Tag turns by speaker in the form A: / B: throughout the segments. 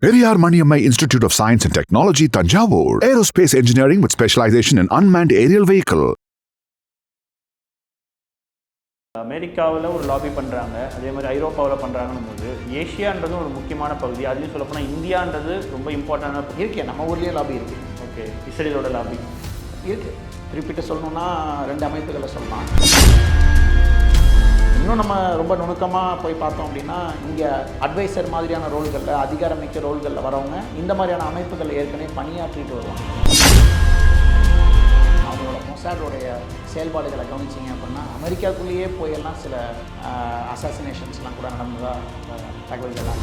A: Periyar Maniammai Institute of Science and Technology, Tanjavur. Aerospace engineering with specialization in unmanned aerial vehicle.
B: அமெரிக்காவில் ஒரு lobby பண்ணுறாங்க அதே மாதிரி ஐரோப்பாவில் பண்ணுறாங்கன்னும் போது ஏஷியான்றது ஒரு முக்கியமான பகுதி. அதுலேயும் சொல்லப்போனால் இந்தியான்றது ரொம்ப இம்பார்ட்டண்டான
C: இருக்கு நம்ம ஊர்லேயே லாபி இருக்கு.
B: ஓகே இஸ்ரேலோட லாபி
C: இருக்கு குறிப்பிட்டு சொல்லணும்னா ரெண்டு அமைப்புகளை சொல்லலாம். இன்னும் நம்ம ரொம்ப நுணுக்கமாக போய் பார்த்தோம் அப்படின்னா இங்கே அட்வைசர் மாதிரியான ரோல்களில் அதிகாரமிக்க ரோல்களில் வரவங்க இந்த மாதிரியான அமைப்புகள் ஏற்கனவே பணியாற்றிட்டு வருவாங்க. அவங்களோட மொசாடோடைய செயல்பாடுகளை கவனிச்சிங்க அப்படின்னா அமெரிக்காக்குள்ளேயே போயெல்லாம் சில அசாசினேஷன்ஸ்லாம் கூட நடந்ததாக தகவல்கள்லாம்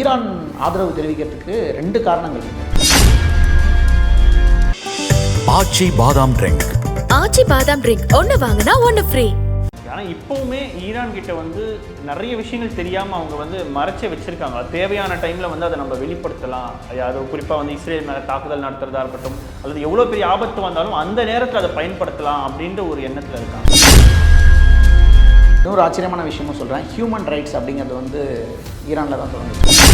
C: ஈரான் ஆதரவு தெரிவிக்கிறதுக்கு ரெண்டு காரணங்கள் இருக்கு.
D: ஆச்சி பாதாம் ட்ரிங்க்
E: ஆச்சி பாதாம் ட்ரிங்க். ஒன்னு வாங்கினா ஒன்னு ஃப்ரீ
B: ஆனால் இப்போவுமே ஈரான் கிட்ட வந்து நிறைய விஷயங்கள் தெரியாமல் அவங்க வந்து மறைச்சே வச்சுருக்காங்க. தேவையான டைமில் வந்து அதை நம்ம வெளிப்படுத்தலாம். அது குறிப்பாக வந்து இஸ்ரேல் மேலே தாக்குதல் நடத்துறதா இருக்கட்டும் அல்லது எவ்வளோ பெரிய ஆபத்து வந்தாலும் அந்த நேரத்தில் அதை பயன்படுத்தலாம் அப்படின்ற ஒரு எண்ணத்தில் இருக்காங்க.
C: இன்னொரு ஆச்சரியமான விஷயமும் சொல்கிறேன் ஹியூமன் ரைட்ஸ் அப்படிங்கிறது வந்து ஈரானில் தான் தொடங்குது.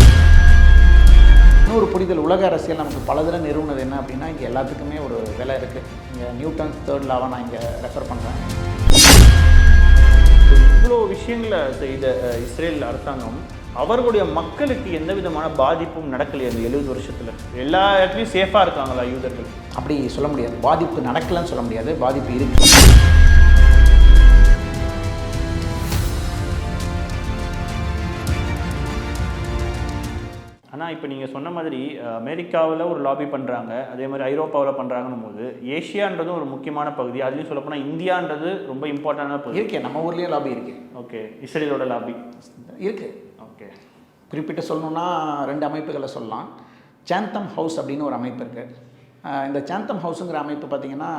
C: இன்னொரு புரிதல் உலக அரசியல் நமக்கு பலதில் நிறுவனது என்ன அப்படின்னா இங்கே எல்லாத்துக்குமே ஒரு விலை இருக்குது இங்கே நியூட்டன் தேர்ட் லாவை நான் இங்கே ரெஃபர் பண்ணுறேன்
B: இவ்வளோ விஷயங்களை செய்த இஸ்ரேல் அரசாங்கம் அவர்களுடைய மக்களுக்கு எந்த விதமான பாதிப்பும் நடக்கலையே அந்த எழுபது வருஷத்தில். எல்லா இடத்துலையும் சேஃபாக இருக்காங்களா யூதர்கள்?
C: அப்படி சொல்ல முடியாது. பாதிப்பு நடக்கலைன்னு சொல்ல முடியாது. பாதிப்பு இருக்குது
B: ஆனால் இப்போ நீங்கள் சொன்ன மாதிரி அமெரிக்காவில் ஒரு லாபி பண்ணுறாங்க அதே மாதிரி ஐரோப்பாவில் பண்ணுறாங்கன்னும் போது ஏஷியான்றதும் ஒரு முக்கியமான பகுதி. அதுலேயும் சொல்லப்போனால் இந்தியான்றது ரொம்ப இம்பார்ட்டண்டான பகுதி.
C: இருக்கே. நம்ம ஊர்லேயே லாபி இருக்குது
B: ஓகே. இஸ்ரேலோட லாபி
C: இருக்குது
B: ஓகே.
C: குறிப்பிட்டு சொல்லணும்னா ரெண்டு அமைப்புகளை சொல்லலாம். சாந்தம் ஹவுஸ் அப்படின்னு ஒரு அமைப்பு இருக்குது இந்த சாந்தம் ஹவுஸுங்கிற அமைப்பு பார்த்திங்கன்னா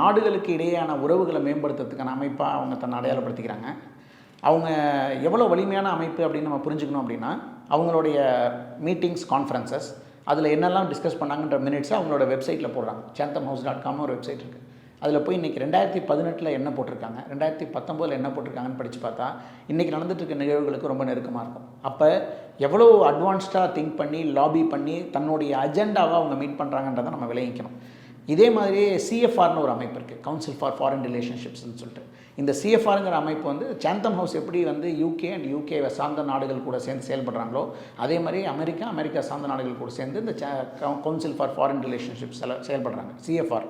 C: நாடுகளுக்கு இடையேயான உறவுகளை மேம்படுத்துறதுக்கான அமைப்பாக அவங்க தன்னை அடையாளப்படுத்திக்கிறாங்க. அவங்க எவ்வளோ வலிமையான அமைப்பு அப்படின்னு நம்ம புரிஞ்சுக்கணும் அப்படின்னா அவங்களுடைய மீட்டிங்ஸ் கான்ஃபரன்சஸ் அதில் என்னெல்லாம் டிஸ்கஸ் பண்ணாங்கன்ற மினிட்ஸை அவங்களோட வெப்சைட்டில் போடுறாங்க. சாந்தம் ஹவுஸ் டாட் காம் ஒரு வெப்சைட் இருக்குது அதில் போய் இன்றைக்கி ரெண்டாயிரத்தி பதினெட்டில் என்ன போட்டிருக்காங்க? ரெண்டாயிரத்தி பத்தொம்போதில் என்ன போட்டிருக்காங்கன்னு படித்து பார்த்தா இன்றைக்கி நடந்துட்டுருக்க நிகழ்வுகளுக்கு ரொம்ப நெருக்கமாக இருக்கும். அப்போ எவ்வளோ அட்வான்ஸ்டாக திங்க் பண்ணி லாபி பண்ணி தன்னுடைய அஜெண்டாவாக அவங்க மீட் பண்ணுறாங்கன்றதை நம்ம விளைவிக்கணும் இதே மாதிரியே சிஎஃப்ஆர்னு ஒரு அமைப்பு இருக்குது கவுன்சில் ஃபார் ஃபாரின் ரிலேஷன்ஷிப்ஸ்னு சொல்லிட்டு. இந்த சிஎஃப்ஆருங்கிற அமைப்பு வந்து சாந்தம் ஹவுஸ் எப்படி வந்து யூகே அண்ட் யூகே சார்ந்த நாடுகள் கூட சேர்ந்து செயல்படுறாங்களோ அதே மாதிரி அமெரிக்கா அமெரிக்கா சார்ந்த நாடுகள் கூட சேர்ந்து இந்த கவுன்சில் ஃபார் ஃபாரின் ரிலேஷன்ஷிப்ஸ் செயல்படுறாங்க. சிஎஃப்ஆர்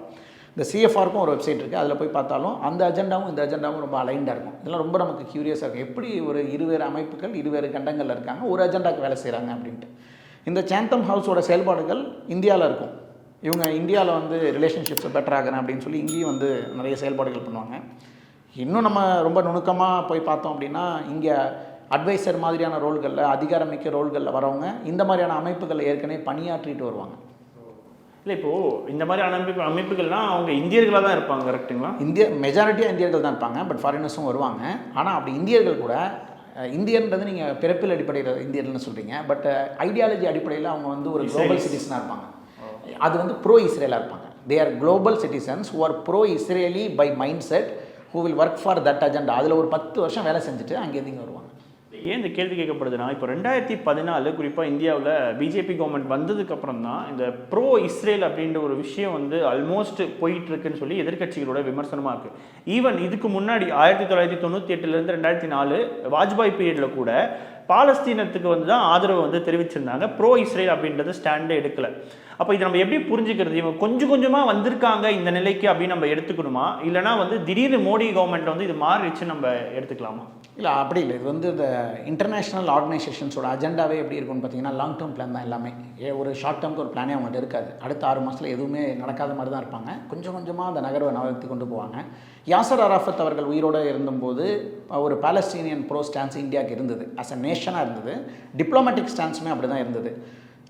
C: இந்த சிஎஃப்ஆருக்கும் ஒரு வெப்சைட் இருக்குது அதில் போய் பார்த்தாலும் அந்த அஜெண்டாவும் இந்த அஜெண்டாவும் ரொம்ப அலைண்டாக இருக்கும். இதெல்லாம் ரொம்ப நமக்கு க்யூரியஸாக இருக்கும். எப்படி ஒரு இருவேறு அமைப்புகள் இருவேறு கண்டங்களில் இருக்காங்க ஒரு அஜெண்டாவுக்கு வேலை செய்கிறாங்க அப்படின்ட்டு. இந்த சாந்தம் ஹவுஸோட செயல்பாடுகள் இந்தியாவில் இருக்கும். இவங்க இந்தியாவில் வந்து ரிலேஷன்ஷிப்ஸை பெட்டர் ஆகிறேன் அப்படின்னு சொல்லி இங்கேயும் வந்து நிறைய செயல்பாடுகள் பண்ணுவாங்க. இன்னும் நம்ம ரொம்ப நுணுக்கமாக போய் பார்த்தோம் அப்படின்னா இங்கே அட்வைசர் மாதிரியான ரோல்களில் அதிகாரமிக்க ரோல்களில் வரவங்க இந்த மாதிரியான அமைப்புகள் ஏற்கனவே பணியாற்றிட்டு வருவாங்க.
B: இல்லை இப்போது இந்த மாதிரி அமைப்பு அமைப்புகள்லாம் அவங்க இந்தியர்களாக தான் இருப்பாங்க கரெக்ட்டுங்களா
C: இந்திய மெஜாரிட்டியாக இந்தியர்கள் தான் இருப்பாங்க பட் ஃபாரினர்ஸும் வருவாங்க. ஆனால் அப்படி இந்தியர்கள் கூட இந்தியன்றது நீங்கள் பிறப்பில் அடிப்படையில் இந்தியர்கள்னு சொல்கிறீங்க பட் ஐடியாலஜி அடிப்படையில் அவங்க வந்து ஒரு குளோபல். சிட்டிசனாக இருப்பாங்க. அது வந்து ப்ரோ இஸ்ரேலாக இருப்பாங்க. They are global citizens who are pro Israeli by mindset who will work for that agenda அதில் ஒரு பத்து வருஷம் வேலை செஞ்சுட்டு அங்கேருந்து இங்கே வருவாங்க.
B: ஏன் இந்த கேள்வி கேட்கப்படுதுன்னா இப்போ ரெண்டாயிரத்தி பதினாலு குறிப்பாக இந்தியாவில் பிஜேபி கவர்மெண்ட் வந்ததுக்கப்புறம் தான் இந்த ப்ரோ இஸ்ரேல் அப்படின்ற ஒரு விஷயம் வந்து ஆல்மோஸ்ட் போயிட்டு இருக்குன்னு சொல்லி எதிர்க்கட்சிகளோட விமர்சனமாக இருக்குது ஈவன் இதுக்கு முன்னாடி ஆயிரத்தி தொள்ளாயிரத்தி தொண்ணூற்றி எட்டுலேருந்து ரெண்டாயிரத்தி நாலு வாஜ்பாய் பீரியடில் கூட பாலஸ்தீனத்துக்கு வந்து தான் ஆதரவு வந்து தெரிவிச்சிருந்தாங்க. ப்ரோ இஸ்ரேல் அப்படின்றது ஸ்டாண்டே எடுக்கலை. அப்போ இது நம்ம எப்படி புரிஞ்சுக்கிறது? இவங்க கொஞ்சம் கொஞ்சமாக வந்திருக்காங்க இந்த நிலைக்கு அப்படின்னு நம்ம எடுத்துக்கணுமா? இல்லைனா வந்து திடீர்னு மோடி கவர்மெண்ட் வந்து இது மாறிடுச்சு நம்ம எடுத்துக்கலாமா?
C: இல்லை அப்படி இல்லை. இது வந்து இந்த இன்டர்நேஷ்னல் ஆர்கனைசேஷன்ஸோட அஜெண்டாவே எப்படி இருக்கும்னு பார்த்தீங்கன்னா லாங் டேர்ம் பிளான் தான் எல்லாமே. ஏ ஒரு ஷார்ட் டேர்ம்க்கு ஒரு பிளானே அவங்கள்ட்ட இருக்காது. அடுத்த ஆறு மாதத்தில் எதுவுமே நடக்காத மாதிரி தான் இருப்பாங்க. கொஞ்சம் கொஞ்சமாக அந்த நகர்வை நகர்த்தி கொண்டு போவாங்க. யாசர் அராஃபத் அவர்கள் உயிரோடு இருந்தபோது ஒரு பாலஸ்தீனியன் ப்ரோ ஸ்டான்ஸ் இந்தியாவுக்கு இருந்தது. அஸ் அ நேஷனாக இருந்தது. டிப்ளமேட்டிக் ஸ்டான்ஸுமே அப்படி தான் இருந்தது.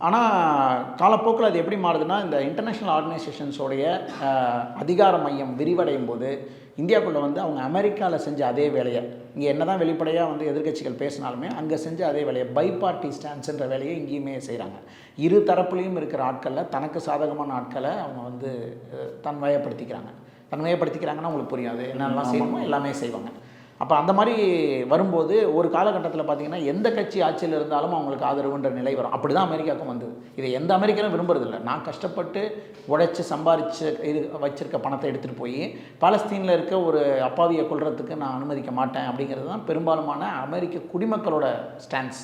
C: ஆனால் காலப்போக்கில் அது எப்படி மாறுதுன்னா இந்த இன்டர்நேஷ்னல் ஆர்கனைசேஷன்ஸோடைய அதிகார மையம் விரிவடையும் போது இந்தியாவுக்குள்ளே வந்து அவங்க அமெரிக்காவில் செஞ்ச அதே வேலையை இங்கே என்ன தான் வெளிப்படையாக வந்து எதிர்க்கட்சிகள் பேசினாலுமே அங்கே செஞ்ச அதே வேலையை பை பார்ட்டி வேலையை இங்கேயுமே செய்கிறாங்க இரு தரப்புலையும் இருக்கிற ஆட்களில் தனக்கு சாதகமான ஆட்களை அவங்க வந்து தன்வயப்படுத்திக்கிறாங்க. தன்வயப்படுத்திக்கிறாங்கன்னா உங்களுக்கு புரியாது. என்னெல்லாம் செய்யணுமோ எல்லாமே செய்வாங்க. அப்போ அந்த மாதிரி வரும்போது ஒரு காலகட்டத்தில் பார்த்தீங்கன்னா எந்த கட்சி ஆட்சியில் இருந்தாலும் அவங்களுக்கு ஆதரவுன்ற நிலை வரும். அப்படி தான் அமெரிக்காவுக்கும் வந்தது. இதை எந்த அமெரிக்கனும் விரும்புறதில்ல. நான் கஷ்டப்பட்டு உழைச்சி சம்பாரிச்சு இரு வச்சிருக்க பணத்தை எடுத்துகிட்டு போய் பாலஸ்தீனில் இருக்க ஒரு அப்பாவியை கொள்றதுக்கு நான் அனுமதிக்க மாட்டேன் அப்படிங்கிறது தான் பெரும்பாலுமான அமெரிக்க குடிமக்களோட ஸ்டான்ஸ்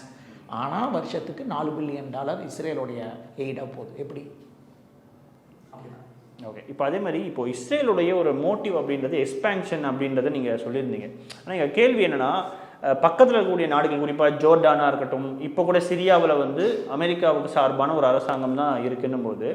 C: ஆனால் வருஷத்துக்கு நாலு பில்லியன் டாலர் இஸ்ரேலுடைய எய்டாக போகுது. எப்படி?
B: ஓகே இப்போ அதே மாதிரி இப்போ இஸ்ரேலுடைய ஒரு மோட்டிவ் அப்படின்றது எக்ஸ்பேன்ஷன் அப்படின்றத நீங்கள் சொல்லியிருந்தீங்க. ஆனால் எங்கள் கேள்வி என்னென்னா பக்கத்தில் இருக்கக்கூடிய நாடுகள் குறிப்பாக ஜோர்டானா இருக்கட்டும் இப்போ கூட சிரியாவில் வந்து அமெரிக்காவுக்கு சார்பான ஒரு அரசாங்கம் தான் இருக்குன்னும் போது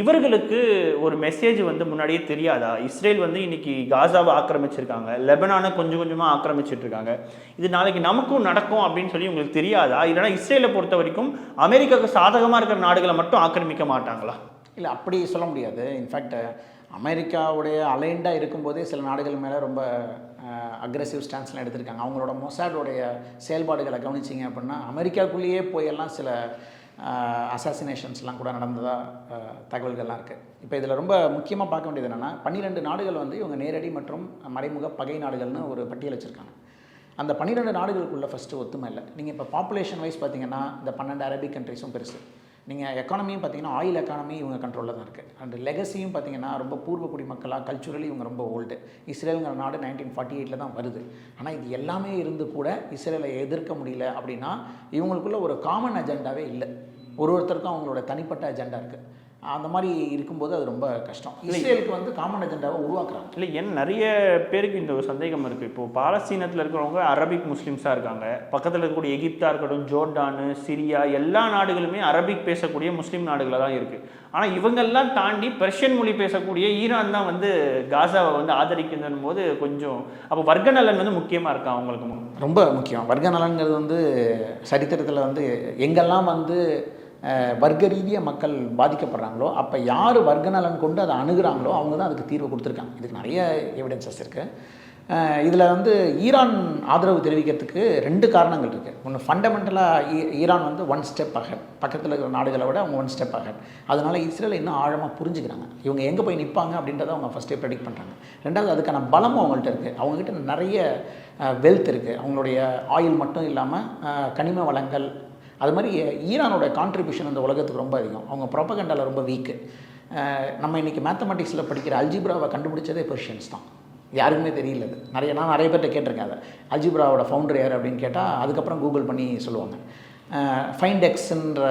B: இவர்களுக்கு ஒரு மெசேஜ் வந்து முன்னாடியே தெரியாதா? இஸ்ரேல் வந்து இன்னைக்கு காசாவை ஆக்கிரமிச்சிருக்காங்க லெபனானை கொஞ்சம் கொஞ்சமாக ஆக்கிரமிச்சிட்டு இருக்காங்க இது நாளைக்கு நமக்கும் நடக்கும் அப்படின்னு சொல்லி உங்களுக்கு தெரியாதா? இல்லைன்னா இஸ்ரேலை பொறுத்த வரைக்கும் அமெரிக்காவுக்கு சாதகமாக இருக்கிற நாடுகளை மட்டும் ஆக்கிரமிக்க மாட்டாங்களா?
C: இல்லை அப்படி சொல்ல முடியாது. இன்ஃபேக்ட் அமெரிக்காவுடைய அலைண்டாக இருக்கும்போதே சில நாடுகள் மேலே ரொம்ப அக்ரெசிவ் ஸ்டான்ஸ்லாம் எடுத்திருக்காங்க. அவங்களோட மொசாடோடைய செயல்பாடுகளை கவனிச்சிங்க அப்படின்னா அமெரிக்காக்குள்ளேயே போயெல்லாம் சில அசாசினேஷன்ஸ்லாம் கூட நடந்ததாக தகவல்கள்லாம் இருக்குது இப்போ இதில் ரொம்ப முக்கியமாக பார்க்க வேண்டியது என்னென்னா பன்னிரெண்டு நாடுகள் வந்து இவங்க நேரடி மற்றும் மறைமுக பகை நாடுகள்னு ஒரு பட்டியல் வச்சுருக்காங்க. அந்த பன்னிரெண்டு நாடுகளுக்குள்ள ஃபஸ்ட்டு ஒத்துமை இல்லை. நீங்கள் இப்போ பாப்புலேஷன் வைஸ் பார்த்தீங்கன்னா இந்த பன்னெண்டு அரபிக் கண்ட்ரிஸும் பெருசு. நீங்கள் எக்கானமியும் பார்த்தீங்கன்னா ஆயில் எக்கானமி இவங்க கண்ட்ரோலில் தான் இருக்குது அண்ட் லெகசியும் பார்த்தீங்கன்னா ரொம்ப பூர்வ குடிமக்களாக கல்ச்சுரலி இவங்க ரொம்ப ஓல்டு இஸ்ரேலுங்கிற நாடு நைன்டீன் ஃபார்ட்டி எயிட்டில் தான் வருது. ஆனால் இது எல்லாமே இருந்து கூட இஸ்ரேலை எதிர்க்க முடியல அப்படின்னா இவங்களுக்குள்ள ஒரு காமன் அஜெண்டாவே இல்லை. ஒரு ஒருத்தருக்கும் அவங்களோட தனிப்பட்ட அஜெண்டா இருக்குது அந்த மாதிரி இருக்கும்போது அது ரொம்ப கஷ்டம். இஸ்ரேலுக்கு வந்து காமன் அஜெண்டாவை உருவாக்குறாங்க.
B: இல்லை ஏன் நிறைய பேருக்கு இந்த ஒரு சந்தேகம் இருக்குது இப்போ பாலஸ்தீனத்தில் இருக்கிறவங்க அரபிக் முஸ்லீம்ஸாக இருக்காங்க. பக்கத்தில் இருக்கக்கூடிய எகிப்தா இருக்கட்டும் ஜோர்டானு சிரியா எல்லா நாடுகளுமே அரபிக் பேசக்கூடிய முஸ்லீம் நாடுகளாக தான் இருக்குது ஆனால் இவங்கெல்லாம் தாண்டி பெர்ஷியன் மொழி பேசக்கூடிய ஈரான் தான் வந்து காசாவை வந்து ஆதரிக்குதுன்னும் போது கொஞ்சம் அப்போ வர்க்க நலன் வந்து முக்கியமாக இருக்கா அவங்களுக்கு
C: ரொம்ப முக்கியம். வர்க்க நலன்கிறது வந்து சரித்திரத்தில் வந்து எங்கெல்லாம் வந்து வர்க்க ரீதியாக மக்கள் பாதிக்கப்படுறாங்களோ அப்போ யார் வர்க்க நலன் கொண்டு அதை அணுகிறாங்களோ அவங்க தான் அதுக்கு தீர்வு கொடுத்துருக்காங்க. இதுக்கு நிறைய எவிடன்சஸ் இருக்குது இதில் வந்து ஈரான் ஆதரவு தெரிவிக்கிறதுக்கு ரெண்டு காரணங்கள் இருக்குது ஒன்று ஃபண்டமெண்டலாக ஈரான் வந்து ஒன் ஸ்டெப் அகட் பக்கத்தில் இருக்கிற நாடுகளை விட அவங்க ஒன் ஸ்டெப் அகட் அதனால் இஸ்ரேல் இன்னும் ஆழமாக புரிஞ்சுக்கிறாங்க. இவங்க எங்கே போய் நிற்பாங்க அப்படின்றத அவங்க ஃபஸ்ட்டே ப்ரெடிக்ட் பண்ணுறாங்க ரெண்டாவது அதுக்கான பலமும் அவங்கள்ட்ட இருக்குது அவங்ககிட்ட நிறைய வெல்த் இருக்குது அவங்களுடைய ஆயில் மட்டும் இல்லாமல் கனிம வளங்கள் அது மாதிரி ஈரானோட கான்ட்ரிபியூஷன் இந்த உலகத்துக்கு ரொம்ப அதிகம். அவங்க ப்ரொபகண்டாவில் ரொம்ப வீக்கு நம்ம இன்றைக்கி மேத்தமெட்டிக்ஸில் படிக்கிற அல்ஜிப்ராவை கண்டுபிடிச்சதே பெர்ஷியன்ஸ் தான். யாருக்குமே தெரியல அது. நிறைய நான் நிறைய பேர்கிட்ட கேட்டிருக்கேன் அதை. அல்ஜிப்ராவோட ஃபவுண்டர் யார் அப்படின்னு கேட்டால் அதுக்கப்புறம் கூகுள் பண்ணி சொல்லுவாங்க. ஃபைண்ட் எக்ஸுன்ற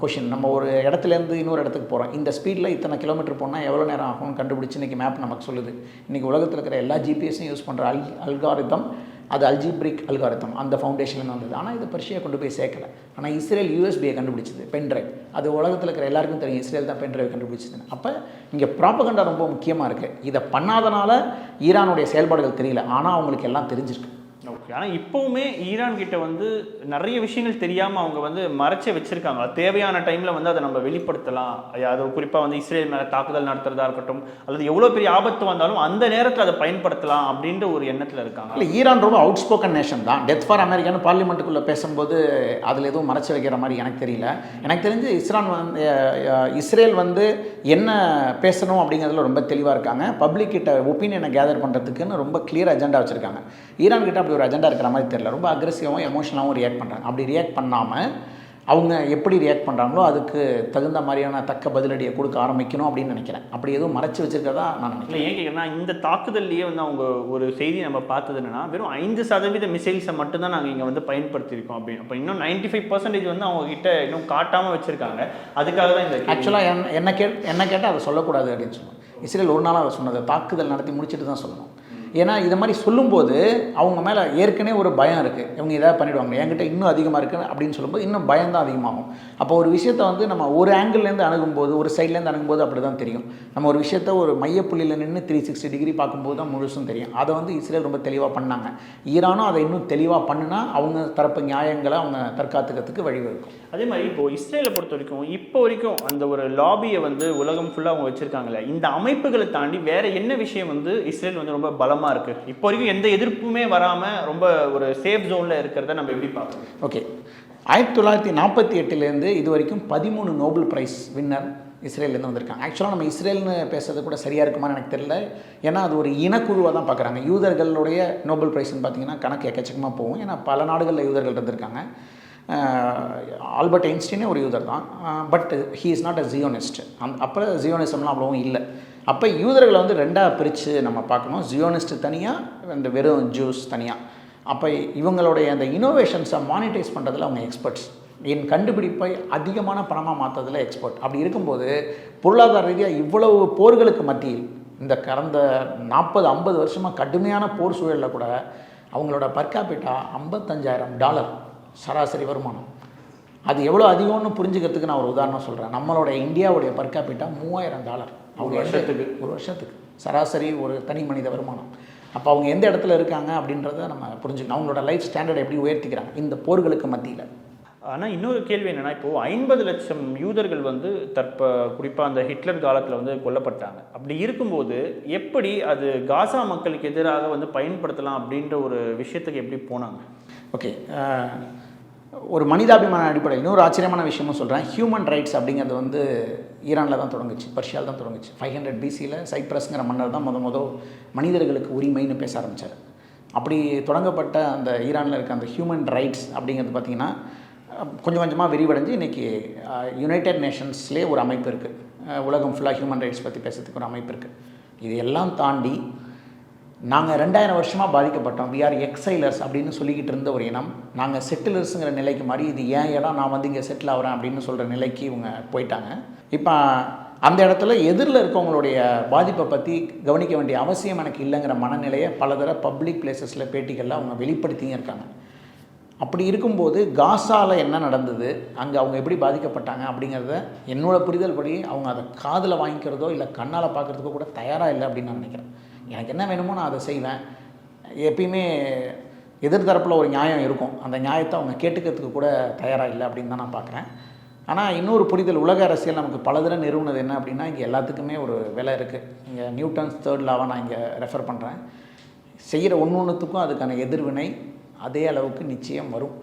C: கொஷின் நம்ம ஒரு இடத்துலேருந்து இன்னொரு இடத்துக்கு போகிறோம் இந்த ஸ்பீடில் இத்தனை கிலோமீட்டர் போனால் எவ்வளோ நேரம் ஆகும்னு கண்டுபிடிச்சி இன்றைக்கி மேப் நமக்கு சொல்லுது. இன்றைக்கி உலகத்தில் இருக்கிற எல்லா ஜிபிஎஸையும் யூஸ் பண்ணுற அல் அல்காரிதம் அது அல்ஜிப்ரிக் அல்காரத்தம் அந்த ஃபவுண்டேஷன்லேருந்து வந்தது. ஆனால் இது பர்ஷியை கொண்டு போய் சேர்க்கல. ஆனால் இஸ்ரேல் யூஎஸ்பியை கண்டுபிடிச்சது பென்ட்ரைவ் அது உலகத்தில் இருக்கிற எல்லாருக்கும் தெரியும் இஸ்ரேல் தான் பென்ட்ரைவ் கண்டுபிடிச்சது அப்போ இங்கே ப்ராப்பகண்டா ரொம்ப முக்கியமாக இருக்குது இதை பண்ணாதனால ஈரானுடைய செயல்பாடுகள் தெரியல. ஆனால் அவங்களுக்கு எல்லாம் தெரிஞ்சிருக்கு.
B: ஓகே ஆனால் இப்போவுமே ஈரான் கிட்ட வந்து நிறைய விஷயங்கள் தெரியாமல் அவங்க வந்து மறைச்சே வச்சிருக்காங்க. தேவையான டைமில் வந்து அதை நம்ம வெளிப்படுத்தலாம். அது குறிப்பாக வந்து இஸ்ரேல் மேலே தாக்குதல் நடத்துறதா இருக்கட்டும் அல்லது எவ்வளோ பெரிய ஆபத்து வந்தாலும் அந்த நேரத்தில் அதை பயன்படுத்தலாம் அப்படின்ற ஒரு எண்ணத்தில் இருக்காங்க.
C: இல்லை ஈரான் ரொம்ப அவுட் ஸ்போக்கன் நேஷன் தான். டெத் ஃபார் அமெரிக்கான்னு பார்லிமெண்ட்டுக்குள்ளே பேசும்போது அதில் எதுவும் மறைச்சி வைக்கிற மாதிரி எனக்கு தெரியல. எனக்கு தெரிஞ்சு இஸ்ரான் வந்து இஸ்ரேல் வந்து என்ன பேசணும் அப்படிங்கிறதுல ரொம்ப தெளிவாக இருக்காங்க. பப்ளிக் கிட்ட ஒப்பீனியனை கேதர் பண்ணுறதுக்குன்னு ரொம்ப கிளியர் அஜெண்டா வச்சுருக்காங்க. ஈரான் கிட்ட அப்படி ஒரு அஜெண்டா இருக்கிற மாதிரி தெரியல. ரொம்ப அக்ரெசிவாகவும் எமோஷனலாகவும் ரியாக்ட் பண்ணுறாங்க அப்படி ரியாக்ட் பண்ணாமல் அவங்க எப்படி ரியாக்ட் பண்ணுறாங்களோ அதுக்கு தகுந்த மாதிரியான தக்க பதிலடியை கொடுக்க ஆரம்பிக்கணும் அப்படின்னு நினைக்கிறேன். அப்படி எதுவும் மறைச்சு வச்சிருக்கதா நான் நினைக்கிறேன்.
B: ஏன் கேட்குறேன்னா இந்த தாக்குதல்லையே வந்து அவங்க ஒரு செய்தி நம்ம பார்த்தது என்னன்னா வெறும் ஐந்து சதவீத மிசைல்ஸை மட்டும்தான் நாங்கள் இங்கே வந்து பயன்படுத்தியிருக்கோம் அப்படின்னு அப்போ இன்னும் நைன்டி ஃபைவ் பர்சன்டேஜ் வந்து அவங்க கிட்ட இன்னும் காட்டாமல் வச்சிருக்காங்க. அதுக்காக தான் இந்த.
C: ஆக்சுவலாக என் என்ன கேட் என்ன கேட்டால் அதை சொல்லக்கூடாது அப்படின்னு சொன்னோம் இஸ்ரேல் ஒரு நாளாக அதை சொன்னது. தாக்குதல் நடத்தி முடிச்சுட்டு தான் சொல்லணும். ஏன்னா இதை மாதிரி சொல்லும்போது அவங்க மேலே ஏற்கனவே ஒரு பயம் இருக்குது இவங்க இதாக பண்ணிவிடுவாங்க என்கிட்ட இன்னும் அதிகமாக இருக்குது அப்படின்னு சொல்லும்போது இன்னும் பயம் தான் அதிகமாகும். அப்போ ஒரு விஷயத்தை வந்து நம்ம ஒரு ஆங்கிள்லேருந்து அணுகும்போது ஒரு சைட்லேருந்து அணுகும்போது அப்படி தான் தெரியும். நம்ம ஒரு விஷயத்த ஒரு மையப்புள்ளியில் நின்று த்ரீ சிக்ஸ்டி டிகிரி பார்க்கும்போது தான் முழுசும் தெரியும். அதை வந்து இஸ்ரேல் ரொம்ப தெளிவாக பண்ணாங்க. ஈரானும் அதை இன்னும் தெளிவாக பண்ணுனா அவங்க தரப்பு நியாயங்களை அவங்க தற்காத்துக்கிறதுக்கு வழிவகுக்கும்.
B: அதே மாதிரி இப்போது இஸ்ரேலை பொறுத்த வரைக்கும் இப்போ வரைக்கும் அந்த ஒரு லாபியை வந்து உலகம் ஃபுல்லாக அவங்க வச்சுருக்காங்களே இந்த அமைப்புகளை தாண்டி வேறு என்ன விஷயம் வந்து இஸ்ரேல் வந்து ரொம்ப பலம் பலமாக இருக்குது இப்போ வரைக்கும் எந்த எதிர்ப்புமே வராமல் ரொம்ப ஒரு சேஃப் ஜோனில் இருக்கிறத நம்ம எப்படி பார்க்கணும்?
C: ஓகே ஆயிரத்தி தொள்ளாயிரத்தி நாற்பத்தி எட்டுலேருந்து இது வரைக்கும் பதிமூணு நோபல் பிரைஸ் வின்னர் இஸ்ரேல்லேருந்து வந்திருக்காங்க. ஆக்சுவலாக நம்ம இஸ்ரேல்னு பேசுறது கூட சரியாக இருக்குமான்னு எனக்கு தெரியல. ஏன்னா அது ஒரு இனக்குழுவாக தான் பார்க்குறாங்க. யூதர்களுடைய நோபல் பிரைஸ்னு பார்த்தீங்கன்னா கணக்கு எக்கச்சக்கமாக போகும். ஏன்னா பல நாடுகளில் யூதர்கள் இருந்திருக்காங்க. ஆல்பர்ட் ஐன்ஸ்டீனே ஒரு யூதர் தான். But he is not a Zionist and அப்போ ஜியோனிசம்லாம் அவ்வளோவும் இல்லை. அப்போ யூதர்களை வந்து ரெண்டாக பிரித்து நம்ம பார்க்கணும். ஜியோனிஸ்ட் தனியாக இந்த வெறும் ஜூஸ் தனியாக அப்போ இவங்களுடைய அந்த இனோவேஷன்ஸை மானிட்டைஸ் பண்ணுறதுல அவங்க எக்ஸ்பர்ட்ஸ் என் கண்டுபிடிப்பை அதிகமான பணமாக மாற்றுறதுல எக்ஸ்பர்ட் அப்படி இருக்கும்போது பொருளாதார ரீதியாக இவ்வளவு போர்களுக்கு மத்தியில் இந்த கடந்த நாற்பது ஐம்பது வருஷமாக கடுமையான போர் சூழலில் கூட அவங்களோட பர்காபிட்டா ஐம்பத்தஞ்சாயிரம் டாலர் சராசரி வருமானம். அது எவ்வளோ அதிகம்னு புரிஞ்சுக்கிறதுக்கு நான் ஒரு உதாரணம் சொல்கிறேன் நம்மளோட இந்தியாவுடைய பர்காபிட்டா மூவாயிரம் டாலர். அவங்க வருஷத்துக்கு ஒரு வருஷத்துக்கு. சராசரி ஒரு தனி மனித வருமானம். அப்போ அவங்க எந்த இடத்துல இருக்காங்க அப்படின்றத நம்ம புரிஞ்சுக்கணும். அவங்களோட லைஃப் ஸ்டாண்டர்ட் எப்படி உயர்த்திக்கிறாங்க? இந்த போர்களுக்கு மத்தியில்.
B: ஆனால் இன்னொரு கேள்வி என்னன்னா இப்போ ஐம்பது லட்சம் யூதர்கள் வந்து தற்ப குறிப்பாக அந்த ஹிட்லர் காலத்தில் வந்து கொல்லப்பட்டாங்க. அப்படி இருக்கும்போது எப்படி அது காசா மக்களுக்கு எதிராக வந்து பயன்படுத்தலாம் அப்படின்ற ஒரு விஷயத்துக்கு எப்படி போனாங்க?
C: ஓகே ஒரு மனிதாபிமான அடிப்படையில் இன்னொரு ஆச்சரியமான விஷயமும் சொல்கிறேன் ஹியூமன் ரைட்ஸ் அப்படிங்கிறது வந்து ஈரானில் தான் தொடங்குச்சு பர்ஷியால் தான் தொடங்குச்சு. ஃபைவ் ஹண்ட்ரட் பிசியில் சைப்ரஸ்ங்கிற மன்னர் தான் முத முத மனிதர்களுக்கு உரிமைன்னு பேச ஆரம்பித்தார் அப்படி தொடங்கப்பட்ட அந்த ஈரானில் இருக்க அந்த ஹியூமன் ரைட்ஸ் அப்படிங்கிறது பார்த்திங்கன்னா கொஞ்சம் கொஞ்சமாக விரிவடைஞ்சு இன்றைக்கி யுனைடெட் நேஷன்ஸ்லேயே ஒரு அமைப்பு இருக்குது உலகம் ஃபுல்லாக ஹியூமன் ரைட்ஸ் பற்றி பேசுறதுக்கு ஒரு அமைப்பு இருக்குது இது எல்லாம் தாண்டி நாங்கள் ரெண்டாயிரம் வருஷமாக பாதிக்கப்பட்டோம். வி ஆர் எக்ஸைலர்ஸ் அப்படின்னு சொல்லிக்கிட்டு இருந்த ஒரு இனம் நாங்கள் செட்டிலர்ஸுங்கிற நிலைக்கு மாதிரி இது ஏன் இடம்? நான் வந்து இங்கே செட்டில் ஆகிறேன் அப்படின்னு சொல்கிற நிலைக்கு இவங்க போயிட்டாங்க. இப்போ அந்த இடத்துல எதிரில் இருக்கவங்களுடைய பாதிப்பை பற்றி கவனிக்க வேண்டிய அவசியம் எனக்கு இல்லைங்கிற மனநிலையை பலதர பப்ளிக் பிளேசஸில் பேட்டிகளில் அவங்க வெளிப்படுத்தியும் இருக்காங்க. அப்படி இருக்கும்போது காசாவில் என்ன நடந்தது? அங்கே அவங்க எப்படி பாதிக்கப்பட்டாங்க அப்படிங்கிறத என்னோட புரிதல் படி அவங்க அதை காதில் வாங்கிக்கிறதோ இல்லை கண்ணால் பார்க்குறதுக்கோ கூட தயாராக இல்லை அப்படின்னு நான் நினைக்கிறேன். எனக்கு என்ன வேணுமோ நான் அதை செய்வேன். எப்பயுமே எதிர்தரப்பில் ஒரு நியாயம் இருக்கும். அந்த நியாயத்தை அவங்க கேட்டுக்கிறதுக்கு கூட தயாராக இல்லை அப்படின்னு தான் நான் பார்க்குறேன். ஆனால் இன்னொரு புரிதல் உலக அரசியல் நமக்கு பல தடவை நிறுவனது என்ன அப்படின்னா இங்கே எல்லாத்துக்குமே ஒரு விலை இருக்குது இங்கே நியூட்டன்ஸ் தேர்ட் லாவை நான் இங்கே ரெஃபர் பண்ணுறேன் செய்கிற ஒன்று ஒன்றுத்துக்கும் அதுக்கான எதிர்வினை அதே அளவுக்கு நிச்சயம் வரும்.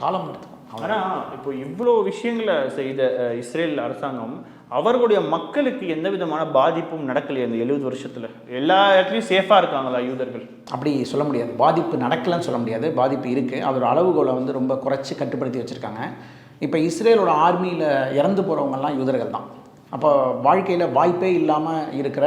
C: காலம் எடுத்துக்கும்.
B: ஆனால் இப்போ இவ்வளோ விஷயங்களை செய்த இஸ்ரேல் அரசாங்கம் அவர்களுடைய மக்களுக்கு எந்த விதமான பாதிப்பும் நடக்கலையே இந்த எழுபது வருஷத்தில். எல்லா இடத்துலையும் சேஃபாக இருக்காங்களா யூதர்கள்?
C: அப்படி சொல்ல முடியாது. பாதிப்பு நடக்கலைன்னு சொல்ல முடியாது. பாதிப்பு இருக்குது அதோட அளவுகோலை வந்து ரொம்ப குறைச்சி கட்டுப்படுத்தி வச்சுருக்காங்க. இப்போ இஸ்ரேலோட ஆர்மியில் இறந்து போகிறவங்கெல்லாம் யூதர்கள் தான். அப்போ வாழ்க்கையில் வாய்ப்பே இல்லாமல் இருக்கிற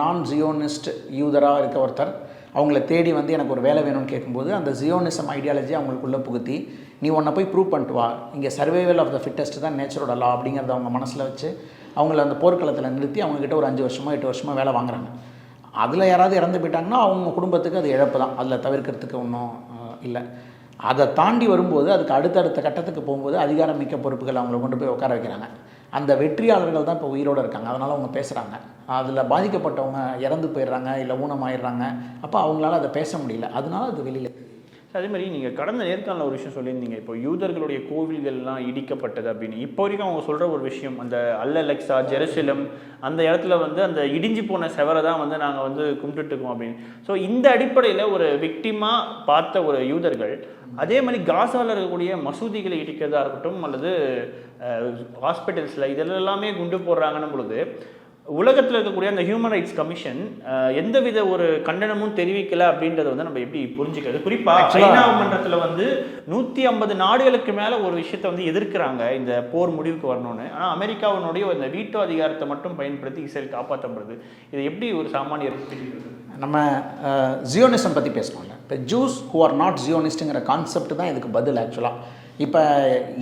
C: நான் ஜியோனிஸ்ட் யூதராக இருக்க ஒருத்தர் அவங்கள தேடி வந்து எனக்கு ஒரு வேலை வேணும்னு கேட்கும்போது அந்த ஜியோனிசம் ஐடியாலஜி அவங்களுக்குள்ளே புகுத்தி நீ உன்னை போய் ப்ரூவ் பண்ணிட்டு வா. இங்கே சர்வைவல் ஆஃப் த ஃபிட்டஸ்ட் தான் நேச்சரோட லா அப்படிங்கிறத அவங்க மனசில் வச்சு அவங்கள அந்த போர்க்களத்தில் நிறுத்தி அவங்கக்கிட்ட ஒரு அஞ்சு வருஷமோ எட்டு வருஷமோ வேலை வாங்குறாங்க. அதில் யாராவது இறந்து போயிட்டாங்கன்னா அவங்க குடும்பத்துக்கு அது இழப்பு தான். அதில் தவிர்க்கிறதுக்கு ஒன்றும் இல்லை. அதை தாண்டி வரும்போது அதுக்கு அடுத்தடுத்த கட்டத்துக்கு போகும்போது அதிகாரம் மிக்க பொறுப்புகள் அவங்கள கொண்டு போய் உட்கார வைக்கிறாங்க. அந்த வெற்றியாளர்கள் தான் இப்போ உயிரோடு இருக்காங்க. அதனால் அவங்க பேசுகிறாங்க அதில் பாதிக்கப்பட்டவங்க இறந்து போயிடுறாங்க இல்லை ஊனமாயிடுறாங்க. அப்போ அவங்களால அதை பேச முடியல. அதனால அது வெளியில் ஸோ
B: அதே மாதிரி நீங்கள் கடந்த நேர்காணல ஒரு விஷயம் சொல்லியிருந்தீங்க. இப்போ யூதர்களுடைய கோவில்கள்லாம் இடிக்கப்பட்டது அப்படின்னு. இப்போ வரைக்கும் அவங்க சொல்கிற ஒரு விஷயம் அந்த அல்லலெக்ஸா ஜெருசலம் அந்த இடத்துல வந்து அந்த இடிஞ்சு போன செவரை தான் வந்து நாங்கள் வந்து கும்பிட்டுருக்கோம் அப்படின்னு. ஸோ இந்த அடிப்படையில் ஒரு விக்டிமாக பார்த்த ஒரு யூதர்கள் அதே மாதிரி காசாவில் இருக்கக்கூடிய மசூதிகளை இடிக்கிறதா இருக்கட்டும் அல்லது ஹாஸ்பிட்டல்ஸில் இதெல்லாமே குண்டு போடுறாங்கன்னும் பொழுது உலகத்தில் இருக்கக்கூடிய அந்த ஹியூமன் ரைட்ஸ் கமிஷன் எந்தவித ஒரு கண்டனமும் தெரிவிக்கல அப்படின்றத வந்து நம்ம எப்படி புரிஞ்சுக்கிறது? குறிப்பா
C: Actually-
B: ஐநா மன்றத்தில் வந்து நூற்றி ஐம்பது நாடுகளுக்கு மேலே ஒரு விஷயத்தை வந்து எதிர்க்கிறாங்க இந்த போர் முடிவுக்கு வரணும்னு. ஆனால் அமெரிக்காவினுடைய அந்த வீட்டோ அதிகாரத்தை மட்டும் பயன்படுத்தி இஸ்ரேல் காப்பாற்றப்படுது இது எப்படி ஒரு சாமானியர்?
C: நம்ம ஜியோனிசம் பற்றி பேசணும்ல. இப்போ ஜூஸ் ஹூ ஆர் நாட் ஜியோனிஸ்ட்டுங்கிற கான்செப்ட் தான் இதுக்கு பதில் ஆக்சுவலாக இப்போ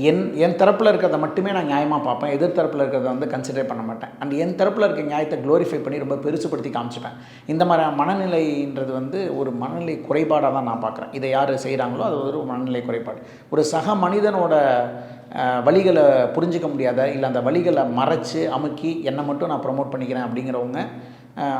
C: என் என் தரப்பில் இருக்கிறத மட்டுமே நான் நியாயமாக பார்ப்பேன். எதிர் தரப்பில் இருக்கிறத வந்து கன்சிடர் பண்ண மாட்டேன். அண்ட் என் தரப்பில் இருக்க நியாயத்தை க்ளோரிஃபை பண்ணி ரொம்ப பெருசுப்படுத்தி காமிச்சிப்பேன். இந்த மாதிரி மனநிலைன்றது வந்து ஒரு மனநிலை குறைபாடாக தான் நான் பார்க்குறேன். இதை யார் செய்கிறாங்களோ அது ஒரு மனநிலை குறைபாடு. ஒரு சக மனிதனோட வழிகளை புரிஞ்சிக்க முடியாத இல்லை அந்த வழிகளை மறைச்சு அமுக்கி என்னை மட்டும் நான் ப்ரொமோட் பண்ணிக்கிறேன் அப்படிங்கிறவங்க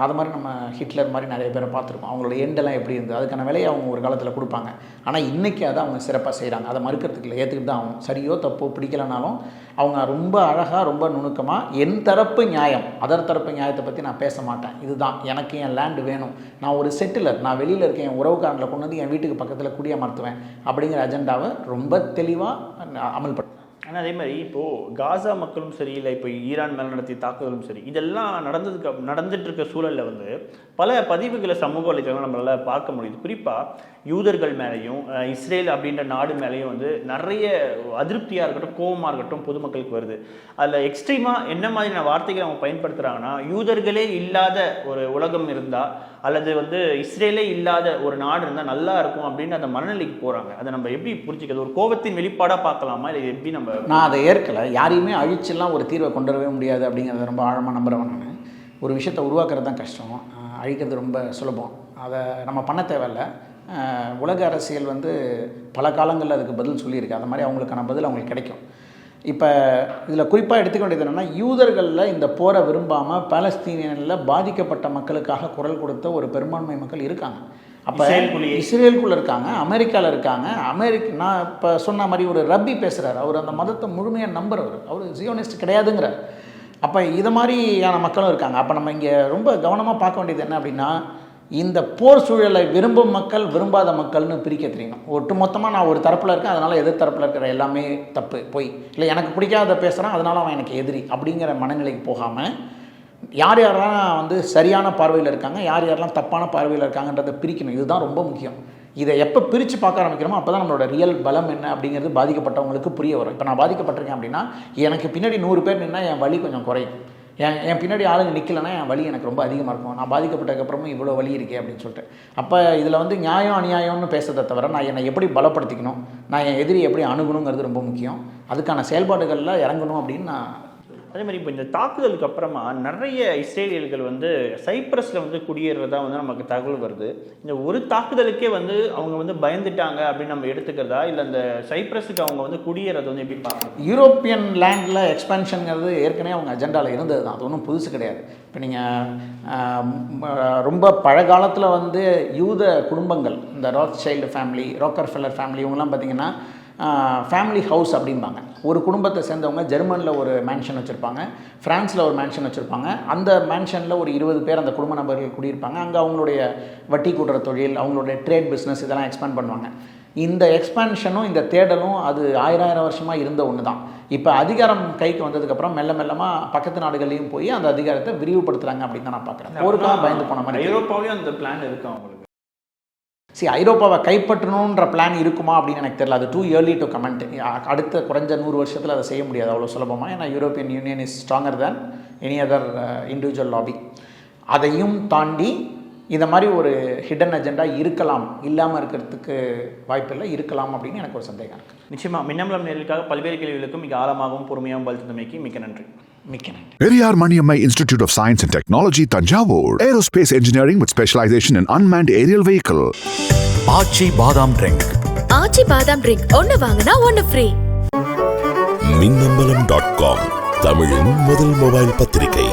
C: அது மாதிரி நம்ம ஹிட்லர் மாதிரி நிறைய பேரை பார்த்துருக்கோம் அவங்களோட எண்டெல்லாம் எப்படி இருந்தது? அதுக்கான விலையை அவங்க ஒரு காலத்தில் கொடுப்பாங்க. ஆனால் இன்றைக்கி அதை அவங்க சிறப்பாக செய்கிறாங்க அதை மறுக்கிறதுக்கு இல்லை. ஏற்றுக்கிட்டு தான் ஆகும் சரியோ தப்போ பிடிக்கலனாலும் அவங்க ரொம்ப அழகாக ரொம்ப நுணுக்கமாக என் தரப்பு நியாயம் அதர் தரப்பு நியாயத்தை பற்றி நான் பேச மாட்டேன். இதுதான். எனக்கு என் லேண்டு வேணும். நான் ஒரு செட்டிலர் நான் வெளியில் இருக்கேன். என் உறவுக்காரங்களை கொண்டு வந்து என் வீட்டுக்கு பக்கத்தில் குடியமர்த்துவேன். அப்படிங்கிற அஜெண்டாவை ரொம்ப தெளிவாக அமல்படுத்த
B: ஆனால் அதே மாதிரி இப்போது காசா மக்களும் சரி இல்லை இப்போ ஈரான் மேலே நடத்திய தாக்குதலும் சரி இதெல்லாம் நடந்ததுக்கு அப்~ நடந்துட்டு இருக்க சூழலில் வந்து பல பதிவுகளை சமூக வலைத்தளங்கள் நம்மளால் பார்க்க முடியுது. குறிப்பாக யூதர்கள் மேலேயும் இஸ்ரேல் அப்படின்ற நாடு மேலேயும் வந்து நிறைய அதிருப்தியாக இருக்கட்டும் கோபமாக இருக்கட்டும் பொதுமக்களுக்கு வருது. அதில் எக்ஸ்ட்ரீமாக என்ன மாதிரியான வார்த்தைகளை அவங்க பயன்படுத்துகிறாங்கன்னா யூதர்களே இல்லாத ஒரு உலகம் இருந்தால் அல்லது வந்து இஸ்ரேலே இல்லாத ஒரு நாடு இருந்தால் நல்லா இருக்கும் அப்படின்னு அந்த மனநிலைக்கு போகிறாங்க அதை நம்ம எப்படி புரிஞ்சுக்கிறது? ஒரு கோபத்தின் வெளிப்பாடாக பார்க்கலாமா? இல்லை எப்படி நம்ம
C: நான் அதை ஏற்கலை. யாரையுமே அழிச்செல்லாம் ஒரு தீர்வை கொண்டு வரவே முடியாது அப்படிங்கிறத ரொம்ப ஆழமாக நம்புகிறவன் நான். ஒரு விஷயத்தை உருவாக்குறது தான் கஷ்டம். அழிக்கிறது ரொம்ப சுலபம். அதை நம்ம பண்ண தேவையில்ல. உலக அரசியல் வந்து பல காலங்களில் அதுக்கு பதில் சொல்லியிருக்கு. அந்த மாதிரி அவங்களுக்கான பதில் அவங்களுக்கு கிடைக்கும். இப்போ இதில் குறிப்பாக எடுத்துக்க வேண்டியது என்னென்னா யூதர்களில் இந்த போரை விரும்பாமல் பாலஸ்தீனியனில் பாதிக்கப்பட்ட மக்களுக்காக குரல் கொடுத்த ஒரு பெரும்பான்மை மக்கள் இருக்காங்க. அப்போ. இஸ்ரேலுக்குள்ளே இருக்காங்க அமெரிக்காவில் இருக்காங்க. அமெரிக்க நான் இப்போ சொன்ன மாதிரி ஒரு ரப்பி பேசுகிறார் அவர் அந்த மதத்தை முழுமையாக நம்புறவர். அவர் ஜியோனிஸ்ட் கிடையாதுங்கிறார். அப்போ இது மாதிரியான மக்களும் இருக்காங்க. அப்போ நம்ம இங்கே ரொம்ப கவனமாக பார்க்க வேண்டியது என்ன அப்படின்னா இந்த போர் சூழலை விரும்பும் மக்கள் விரும்பாத மக்கள்னு பிரிக்க தெரியணும் ஒட்டு மொத்தமாக நான் ஒரு தரப்பில் இருக்கேன் அதனால் எதிர் தரப்பில் இருக்கிற எல்லாமே தப்பு போய். இல்லை எனக்கு பிடிக்காத பேசுகிறான் அதனால் அவன் எனக்கு எதிரி அப்படிங்கிற மனநிலைக்கு போகாமல் யார் யாரெல்லாம் வந்து சரியான பார்வையில் இருக்காங்க யார் யாரெல்லாம் தப்பான பார்வையில் இருக்காங்கன்றதை பிரிக்கணும். இதுதான் ரொம்ப முக்கியம். இதை எப்போ பிரித்து பார்க்க ஆரம்பிக்கிறோமோ அப்போ தான் நம்மளோட ரியல் பலம் என்ன அப்படிங்கிறது பாதிக்கப்பட்டவங்களுக்கு புரிய வரும். இப்போ நான் பாதிக்கப்பட்டிருக்கேன் அப்படின்னா எனக்கு பின்னாடி நூறு பேர் நின்னால் என் வலி கொஞ்சம் குறையும். என் என் பின்னாடி ஆளுங்க நிற்கலைன்னா என் வலி எனக்கு ரொம்ப அதிகமாக இருக்கும். நான் பாதிக்கப்பட்டதுக்கப்புறமும் இவ்வளோ வலி இருக்கே அப்படின்னு சொல்லிட்டு. அப்போ இதில் வந்து நியாயம் அநியாயம்னு பேசுறதை தவிர நான் என்னை எப்படி பலப்படுத்திக்கணும்? நான் என் எதிரி எப்படி அணுகணுங்கிறது ரொம்ப முக்கியம். அதுக்கான செயல்பாடுகளில் இறங்கணும் அப்படின்னு நான்
B: அதே மாதிரி இப்போ இந்த தாக்குதலுக்கு அப்புறமா நிறைய இஸ்ரேலியர்கள் வந்து சைப்ரஸில் வந்து குடியேறதா வந்து நமக்கு தகவல் வருது. இந்த ஒரு தாக்குதலுக்கே வந்து அவங்க வந்து பயந்துட்டாங்க அப்படின்னு நம்ம எடுத்துக்கிறதா? இல்லை அந்த சைப்ரஸுக்கு அவங்க வந்து குடியேறது வந்து எப்படி பார்க்கணும்
C: யூரோப்பியன் லேண்டில் எக்ஸ்பென்ஷனுங்கிறது ஏற்கனவே அவங்க அஜெண்டாவில் இருந்தது தான் அது ஒன்றும் புதுசு கிடையாது. இப்போ நீங்கள் ரொம்ப பழங்காலத்தில் வந்து யூத குடும்பங்கள் இந்த Rothschild family Rockefeller family இவங்கெல்லாம் பார்த்தீங்கன்னா ஃபேமிலி ஹவுஸ் அப்படிம்பாங்க. ஒரு குடும்பத்தை சேர்ந்தவங்க ஜெர்மனியில் ஒரு மேன்ஷன் வச்சுருப்பாங்க ஃப்ரான்ஸில் ஒரு மேன்ஷன் வச்சுருப்பாங்க. அந்த மேன்ஷனில் ஒரு இருபது பேர் அந்த குடும்ப நபர்கள் குடியிருப்பாங்க. அங்கே அவங்களுடைய வட்டி கூட்டுற தொழில் அவங்களுடைய ட்ரேட் பிஸ்னஸ் இதெல்லாம் எக்ஸ்பேண்ட் பண்ணுவாங்க. இந்த எக்ஸ்பான்ஷனும் இந்த தேடலும் அது ஆயிரம் ஆயிரம் வருஷமாக இருந்த ஒன்று தான் இப்போ அதிகாரம் கைக்கு வந்ததுக்கப்புறம் மெல்ல மெல்லமாக பக்கத்து நாடுகள்லையும் போய் அந்த அதிகாரத்தை விரிவுபடுத்துகிறாங்க அப்படின்னு தான் நான் பார்க்குறேன் போருக்காக பயந்து போன மாதிரி.
B: ஐரோப்பாவையும் அந்த பிளான் இருக்கு அவங்களுக்கு
C: சரி ஐரோப்பாவை கைப்பற்றணுன்ற பிளான் இருக்குமா அப்படின்னு எனக்கு தெரியல. அது டூ இயர்லி டு கமெண்ட் அடுத்த குறைஞ்ச நூறு வருஷத்தில் அதை செய்ய முடியாது. அவ்வளோ சுலபமாக ஏன்னா European Union is stronger than any other individual lobby அதையும் தாண்டி இந்த மாதிரி ஒரு ஹிடன் அஜெண்டா இருக்கலாம். இல்லாமல் இருக்கிறதுக்கு வாய்ப்பில்லை இருக்கலாம் அப்படின்னு எனக்கு ஒரு சந்தேகம் இருக்குது
B: நிச்சயமாக மின்னம்பலம் நேர்களுக்காக பல்வேறு கேள்விகளுக்கும் மிக ஆழமாகவும் பொறுமையாகவும் பதில் தந்தமைக்கு மிக்க நன்றி.
C: மிக்க நன்றி
A: Periyar Maniammai Institute of Science and Technology, Tanjavur. Aerospace engineering with specialization in unmanned aerial vehicle.
D: Aachi badam drink
E: Aachi badam drink ஒன்னு வாங்கினா ஒன்னு ஃப்ரீ
F: மின்னம்பலம் டாட் காம் தமிழின் முதல் மொபைல் பத்திரிகை